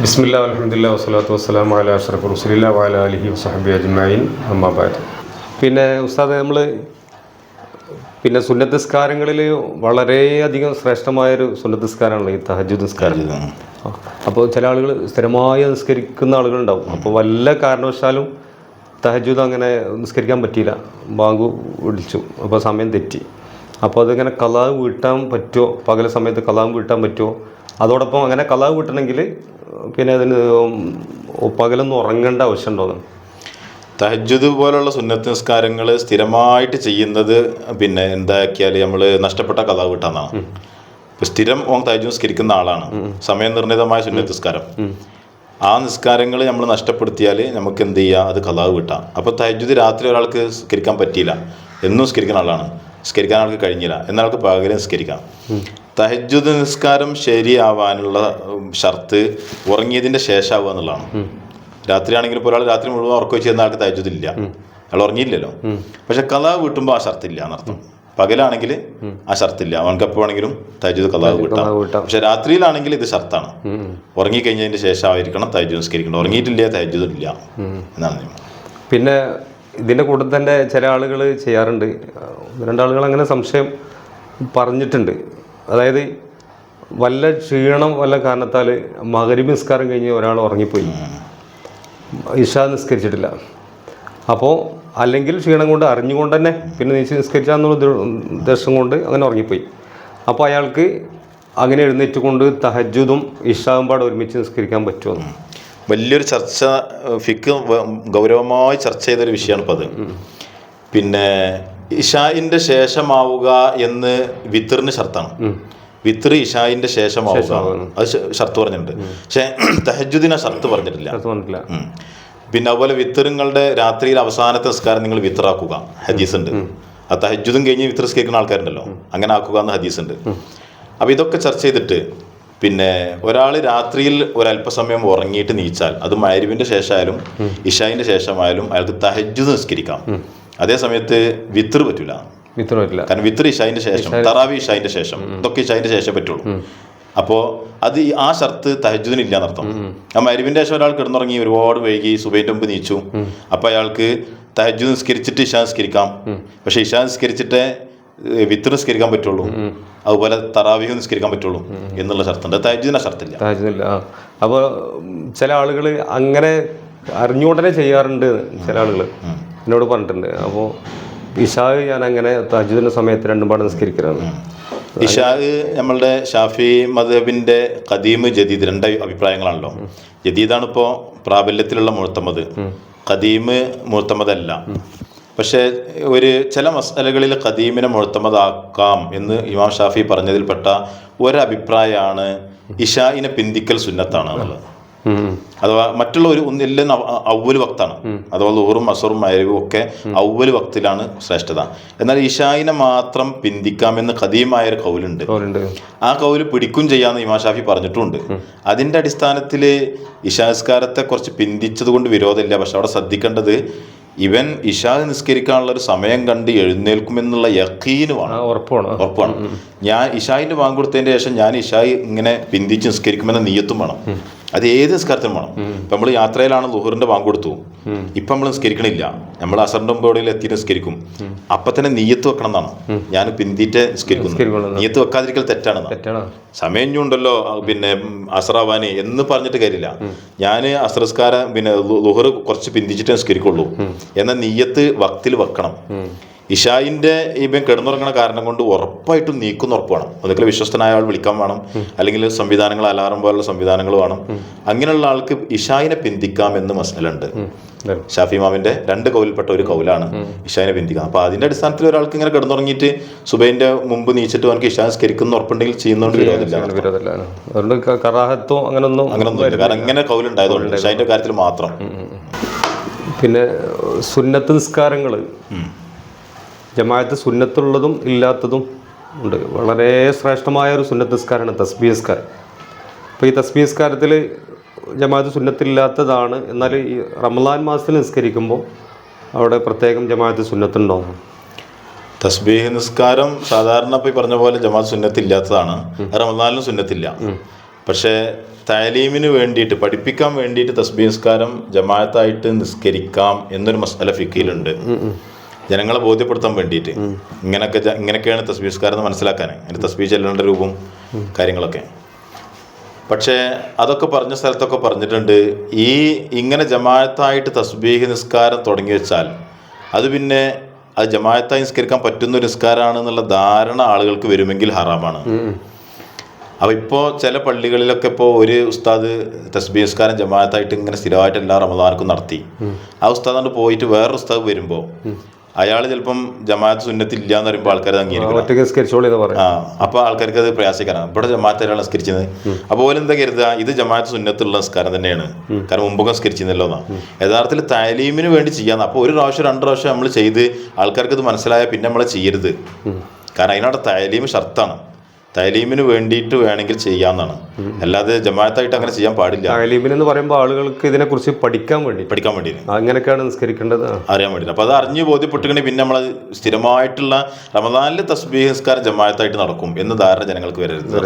ബിസ്മില്ല അലഹമുല്ല വസ്സലാത്തു വസ്സലാം അല അഷ്റഫ് റുസലില്ല വാല അലഹി വസഹബി അജ്മായിൻ അമ്മാബാദ് പിന്നെ ഉസ്താദ് നമ്മൾ പിന്നെ സുന്നത്തസ്കാരങ്ങളിൽ വളരെയധികം ശ്രേഷ്ഠമായൊരു സുന്നത്തസ്കാരമാണല്ലോ ഈ തഹജു നിസ്കാരം. അപ്പോൾ ചില ആളുകൾ സ്ഥിരമായി നിസ്കരിക്കുന്ന ആളുകളുണ്ടാവും. അപ്പോൾ വല്ല കാരണവശാലും തഹജുദ് അങ്ങനെ നിസ്കരിക്കാൻ പറ്റിയില്ല. ബാങ്ക് വിളിച്ചു. അപ്പോൾ സമയം തെറ്റി. അപ്പോൾ അതിങ്ങനെ കലാവ് വീട്ടാൻ പറ്റുമോ പകൽ സമയത്ത് കലാവ് വീട്ടാൻ പറ്റുമോ അതോടൊപ്പം അങ്ങനെ കലാവ് വീട്ടണമെങ്കിൽ പിന്നെ അതിന് പകലൊന്നും ഉറങ്ങേണ്ട ആവശ്യമുണ്ടോ തഹജ്ജുദ് പോലുള്ള സുന്നത്ത് നിസ്കാരങ്ങൾ സ്ഥിരമായിട്ട് ചെയ്യുന്നത് പിന്നെ എന്താക്കിയാൽ നമ്മൾ നഷ്ടപ്പെട്ട കഥ കിട്ടാന്നാണ് ഇപ്പൊ സ്ഥിരം ഓം തഹജ്ജുദ് നിസ്കരിക്കുന്ന ആളാണ്. സമയം നിർണിതമായ സുന്നത്ത് നിസ്കാരം. ആ നിസ്കാരങ്ങൾ നമ്മൾ നഷ്ടപ്പെടുത്തിയാൽ നമുക്ക് എന്ത് ചെയ്യാം? അത് കലാവ് കിട്ടാം അപ്പോൾ തഹജ്ജുദ് രാത്രി ഒരാൾക്ക് സ്കരിക്കാൻ പറ്റിയില്ല. എന്നും സ്കരിക്കുന്ന ആളാണ്. സ്കരിക്കാൻ ആൾക്ക് കഴിഞ്ഞില്ല. എന്നാൾക്ക് പകരം നിസ്കരിക്കാം. തഹജ്ജുദ് നിസ്കാരം ശരിയാവാനുള്ള ഷർത്ത് ഉറങ്ങിയതിന്റെ ശേഷമാവുക എന്നുള്ളതാണ്. രാത്രിയാണെങ്കിൽ ഇപ്പോൾ ഒരാൾ രാത്രി മുഴുവൻ ഉറക്കം ചെയ്യുന്ന ആൾക്ക് തഹജ്ജുദ് ഇല്ല. അയാൾ ഉറങ്ങിയില്ലല്ലോ. പക്ഷെ കഥ വീട്ടുമ്പോൾ ആ ഷർത്തില്ല എന്നർത്ഥം. പകലാണെങ്കിൽ ആ ഷർത്തില്ല അവനക്ക് എപ്പോ വേണമെങ്കിലും തഹജ്ജുദ് കലാ കിട്ടാം കലാവ് വീട്ടാം. പക്ഷെ രാത്രിയിലാണെങ്കിൽ ഇത് ഷർത്താണ്. ഉറങ്ങിക്കഴിഞ്ഞതിന് ശേഷമായിരിക്കണം തഹജ്ജുദ് നിസ്കരിക്കണം ഉറങ്ങിയിട്ടില്ല തഹജ്ജുദ് ഇല്ല എന്നാണ് നിയമം. പിന്നെ ഇതിന്റെ കൂടെ തന്നെ ചില ആളുകൾ ചെയ്യാറുണ്ട്. രണ്ടാളുകൾ അങ്ങനെ സംശയം പറഞ്ഞിട്ടുണ്ട്. അതായത് വല്ല ക്ഷീണം വല്ല കാരണത്താൽ മകരി നിസ്കാരം കഴിഞ്ഞ് ഒരാൾ ഉറങ്ങിപ്പോയി. ഇഷ നിസ്കരിച്ചിട്ടില്ല. അപ്പോൾ അല്ലെങ്കിൽ ക്ഷീണം കൊണ്ട് അറിഞ്ഞുകൊണ്ട് തന്നെ പിന്നെ നീച്ച് നിസ്കരിച്ചാന്നുള്ള ഉദ്ദേ- ഉദ്ദേശം കൊണ്ട് അങ്ങനെ ഉറങ്ങിപ്പോയി. അപ്പോൾ അയാൾക്ക് അങ്ങനെ എഴുന്നേറ്റ് കൊണ്ട് തഹജുദും ഇഷാവും പാടെ ഒരുമിച്ച് നിസ്കരിക്കാൻ പറ്റുമോ? വലിയൊരു ചർച്ച ഫിക്ക് ഗൗരവമായി ചർച്ച ചെയ്തൊരു വിഷയമാണ് ഇപ്പോൾ അത് പിന്നെ ഇഷായിന്റെ ശേഷമാവുക എന്ന് വിത്തറിന് ഷർത്താണ്. വിത്തർ ഇഷായിന്റെ ശേഷമാവുക. അത് ഷർത്ത് പറഞ്ഞിട്ടുണ്ട്. പക്ഷേ തഹജുദിനെ ഷർത്ത് പറഞ്ഞിട്ടില്ല. പിന്നെ അതുപോലെ വിത്തറുങ്ങളുടെ രാത്രിയിൽ അവസാനത്തെ നിസ്കാരം നിങ്ങൾ വിത്തറാക്കുക. ഹദീസ് ഉണ്ട് ആ തഹജുദും കഴിഞ്ഞ് വിത്തർ കേൾക്കുന്ന ആൾക്കാരുണ്ടല്ലോ. അങ്ങനെ ആക്കുക എന്ന് ഹദീസ് ഉണ്ട് അപ്പൊ ഇതൊക്കെ ചർച്ച ചെയ്തിട്ട് പിന്നെ ഒരാൾ രാത്രിയിൽ ഒരല്പസമയം ഉറങ്ങിയിട്ട് നീച്ചാൽ അത് മൈരുവിന്റെ ശേഷമായാലും ഇഷായിന്റെ ശേഷമായാലും അയാൾക്ക് തഹജുദ് നിസ്കരിക്കാം. അതേ സമയത്ത് വിത്തർ പറ്റൂല. മിത്രം പറ്റില്ല. കാരണം വിത്തർ ഇഷായിന്റെ ശേഷം തറാവി ഇഷായിന്റെ ശേഷം ഇതൊക്കെ ഇഷായിന്റെ ശേഷം പറ്റുള്ളൂ. അപ്പോ അത് ആ ഷർത്ത് തഹജുദിന് ഇല്ല എന്നർത്ഥം ആ മരുവിന്റെ ശേഷം ഒരാൾ കിടന്നുറങ്ങി ഒരുപാട് വൈകി സുബൈന്റെ മുമ്പ് നീച്ചു അപ്പോൾ അയാൾക്ക് തഹജുദ് നിസ്കരിച്ചിട്ട് ഇഷാ നിസ്കരിക്കാം. പക്ഷെ ഇഷാ നിസ്കരിച്ചിട്ട് വിത്ര് നിസ്കരിക്കാൻ പറ്റുള്ളൂ. അതുപോലെ തറാവിഹ് നിസ്കരിക്കാൻ പറ്റുള്ളൂ എന്നുള്ള ഷർത്തുണ്ട്. തഹജുദിന് ആ ഷർത്തില്ല. ആ. അപ്പോൾ ചില ആളുകൾ അങ്ങനെ അറിഞ്ഞുകൊണ്ടനെ ചെയ്യാറുണ്ട് ചില ആളുകൾ എന്നോട് പറഞ്ഞിട്ടുണ്ട്. അപ്പോൾ ഇഷാവ് ഞാൻ അങ്ങനെ തഹജുദിന്റെ സമയത്ത് രണ്ടും പാടും നിസ്കരിക്കലാണ്. ഇഷാഖ് നമ്മളുടെ ഷാഫി മദബിന്റെ ഖദീം ജദീദ് രണ്ട് അഭിപ്രായങ്ങളാണല്ലോ. ജദീദാണ് ഇപ്പോൾ പ്രാബല്യത്തിലുള്ള മുഴുത്തമത് ഖദീം അല്ല പക്ഷേ ഒരു ചില മസലകളിൽ കദീമിനെ മുഴുത്തമതാക്കാം എന്ന് ഇമാം ഷാഫി പറഞ്ഞതിൽപ്പെട്ട ഒരഭിപ്രായമാണ് ഇഷാഇനെ പിന്തിക്കൽ സുന്നത്താണ് എന്നുള്ളത് അഥവാ മറ്റുള്ള ഒരു ഒന്നില്ലെന്ന് ഔവൽ വക്താണ്. അഥവാ ലോറും അസറും മയവും ഒക്കെ ഔവൽ വക്തിലാണ് ശ്രേഷ്ഠത. എന്നാൽ ഇഷായിനെ മാത്രം പിന്തിക്കാമെന്ന് ഖദീമായ ഒരു കൗലുണ്ട്. ആ കൗൽ പിടിക്കും ചെയ്യാന്ന് ഇമാം ഷാഫി പറഞ്ഞിട്ടുണ്ട്. അതിന്റെ അടിസ്ഥാനത്തിൽ ഇഷാസ്കാരത്തെ കുറച്ച് പിന്തിച്ചത് കൊണ്ട് വിരോധമില്ല. പക്ഷെ അവിടെ ശ്രദ്ധിക്കേണ്ടത് ഇവൻ ഇഷാ നിസ്കരിക്കാനുള്ള ഒരു സമയം കണ്ട് എഴുന്നേൽക്കുമെന്നുള്ള യക്കീനുമാണ് ഉറപ്പാണ്. ഉറപ്പാണ്. ഞാൻ ഇഷായിന്റെ വാങ്ങി ശേഷം ഞാൻ ഇഷായി ഇങ്ങനെ പിന്തിച്ച് നിസ്കരിക്കുമെന്ന നീയത്തും വേണം. അത് ഏത് നിസ്കാരത്തിനും വേണം. ഇപ്പൊ നമ്മൾ യാത്രയിലാണ് ലുഹറിന്റെ വാങ്ങ് കൊടുത്തു. ഇപ്പൊ നമ്മൾ നിസ്കരിക്കണില്ല. നമ്മൾ അസറിന്റെ മുമ്പോടിൽ എത്തി നിസ്കരിക്കും. അപ്പൊ തന്നെ നീയത്ത് വെക്കണം എന്നാണ്. ഞാൻ പിന്തിയിട്ട് നിസ്കരിക്കുന്നു. നീയത്ത് വെക്കാതിരിക്കൽ തെറ്റാണ്. സമയം ഉണ്ടല്ലോ പിന്നെ അസറാവാനി എന്ന് പറഞ്ഞിട്ട് കാര്യമില്ല. ഞാൻ അസ്രസ്കാരം പിന്നെ ലുഹർ കുറച്ച് പിന്തിച്ചിട്ട് നിസ്കരിക്കുള്ളൂ. എന്നാൽ നീയത്ത് വക്തിൽ വെക്കണം. ഇഷായിന്റെ ഇപ്പം കിടന്നുറങ്ങണ കാരണം കൊണ്ട് ഉറപ്പായിട്ടും നീക്കുന്ന ഉറപ്പാണ്. വേണം ഒന്നുകിൽ വിശ്വസ്തനായ ആൾ വിളിക്കാൻ വേണം. അല്ലെങ്കിൽ സംവിധാനങ്ങൾ അലാറം പോലുള്ള സംവിധാനങ്ങൾ വേണം. അങ്ങനെയുള്ള ആൾക്ക് ഇഷായിനെ പിന്തിക്കാം എന്ന് മസലുണ്ട്. ഷാഫി മാമിന്റെ രണ്ട് കൗലിൽപ്പെട്ട ഒരു കൗലാണ് ഇഷാനെ പിന്തിക്കാം അപ്പൊ അതിന്റെ അടിസ്ഥാനത്തിൽ ഒരാൾക്ക് ഇങ്ങനെ കിടന്നുറങ്ങിയിട്ട് സുബൈന്റെ മുമ്പ് നീച്ചിട്ട് അവനക്ക് ഇഷാ സ്കരിക്കുന്ന ഉറപ്പുണ്ടെങ്കിൽ ചെയ്യുന്നതുകൊണ്ട് വിരോധമില്ല. അതുകൊണ്ട് അങ്ങനൊന്നും അങ്ങനൊന്നും കാരണം ഇങ്ങനെ കൗലുണ്ടായതുകൊണ്ട് ഇഷാന്റെ കാര്യത്തിൽ മാത്രം. പിന്നെ സുന്നത്ത് നിസ്കാരങ്ങൾ. ജമാഅത്ത് സുന്നത്തുള്ളതും ഇല്ലാത്തതും ഉണ്ട്. വളരെ ശ്രേഷ്ഠമായ ഒരു സുന്നത്ത് നിസ്കാരമാണ് തസ്ബി നിസ്കാരം അപ്പോൾ ഈ തസ്ബി നിസ്കാരത്തിൽ ജമാഅത്ത് സുന്നത്തില്ലാത്തതാണ്. എന്നാൽ ഈ റമദാൻ മാസത്തിൽ നിസ്കരിക്കുമ്പോൾ അവിടെ പ്രത്യേകം ജമാഅത്ത് സുന്നത്തുണ്ടോ? തസ്ബീഹ് നിസ്കാരം സാധാരണ ഇപ്പോൾ പറഞ്ഞ പോലെ ജമാഅത്ത് സുന്നത്തില്ലാത്തതാണ്. റമദാനിലും സുന്നത്തില്ല. പക്ഷേ താലീമിന് വേണ്ടിയിട്ട് പഠിപ്പിക്കാൻ വേണ്ടിയിട്ട് തസ്ബീഹ് നിസ്കാരം ജമാഅത്തായിട്ട് നിസ്കരിക്കാം എന്നൊരു മസാല ഫിക്കയിലുണ്ട് ജനങ്ങളെ ബോധ്യപ്പെടുത്താൻ വേണ്ടിയിട്ട് ഇങ്ങനൊക്കെ ഇങ്ങനൊക്കെയാണ് ഇങ്ങനെയൊക്കെയാണ് തസ്ബീസ്കാരെന്ന് എന്ന് മനസ്സിലാക്കാൻ അതിന്റെ തസ്ബീ ചെല്ലേണ്ട രൂപം കാര്യങ്ങളൊക്കെ. പക്ഷേ അതൊക്കെ പറഞ്ഞ സ്ഥലത്തൊക്കെ പറഞ്ഞിട്ടുണ്ട് ഈ ഇങ്ങനെ ജമാഅത്തായിട്ട് തസ്ബീഹ് നിസ്കാരം തുടങ്ങി വെച്ചാൽ അത് പിന്നെ അത് ജമാഅത്തായി നിസ്കരിക്കാൻ പറ്റുന്ന ഒരു നിസ്കാരമാണ് എന്നുള്ള ധാരണ ആളുകൾക്ക് വരുമെങ്കിൽ ഹറാമാണ്. അപ്പോൾ ഇപ്പോൾ ചില പള്ളികളിലൊക്കെ ഇപ്പോൾ ഒരു ഉസ്താദ് തസ്ബീ നിസ്കാരം ജമാഅത്തായിട്ട് ഇങ്ങനെ സ്ഥിരമായിട്ട് എല്ലാ റമദാനക്കും നടത്തി. ആ ഉസ്താദ് പോയിട്ട് വേറൊരു ഉസ്താദ് വരുമ്പോൾ അയാൾ ചിലപ്പം ജമാഅത്ത് സുന്നത്തില്ല എന്ന് പറയുമ്പോൾ ആൾക്കാർ അംഗീകരിക്കും ആ അപ്പൊ ആൾക്കാർക്ക് അത് പ്രയാസിക്കാനാണ്. ഇവിടെ ജമാഅത്ത് ഒരാൾ നിസ്കരിച്ചത്. അപ്പോൾ എന്താ കരുതുക? ഇത് ജമാഅത്ത് സുന്നത്തുള്ള നിസ്കാരം തന്നെയാണ്. കാരണം മുമ്പൊക്കെ നിസ്കരിച്ചിരുന്നല്ലോ എന്നാ. യഥാർത്ഥത്തിൽ താലീമിന് വേണ്ടി ചെയ്യാന്ന്. അപ്പോൾ ഒരു പ്രാവശ്യം രണ്ട് പ്രാവശ്യം നമ്മൾ ചെയ്ത് ആൾക്കാർക്ക് ഇത് മനസ്സിലായ പിന്നെ നമ്മൾ ചെയ്യരുത്. കാരണം അതിനവിടെ താലീം ഷർത്താണ്. താലീമിന് വേണ്ടിയിട്ട് വേണമെങ്കിൽ ചെയ്യാന്നാണ് അല്ലാതെ ജമാഅത്തായിട്ട് അങ്ങനെ ചെയ്യാൻ പാടില്ല. തലീമിന് എന്ന് പറയുമ്പോൾ ആളുകൾക്ക് ഇതിനെക്കുറിച്ച് പഠിക്കാൻ വേണ്ടി. പഠിക്കാൻ വേണ്ടി. അങ്ങനെയൊക്കെയാണ് നിസ്കരിക്കേണ്ടത്. അറിയാൻ വേണ്ടി. അപ്പോൾ അത് അറിഞ്ഞ് ബോധ്യപ്പെട്ടിട്ടുണ്ടെങ്കിൽ പിന്നെ നമ്മൾ സ്ഥിരമായിട്ടുള്ള റമദാനിലെ തസ്ബീഹ് നിസ്കാരം ജമാഅത്തായിട്ട് നടക്കും എന്ന് ധാരണ ജനങ്ങൾക്ക് വരരുത്.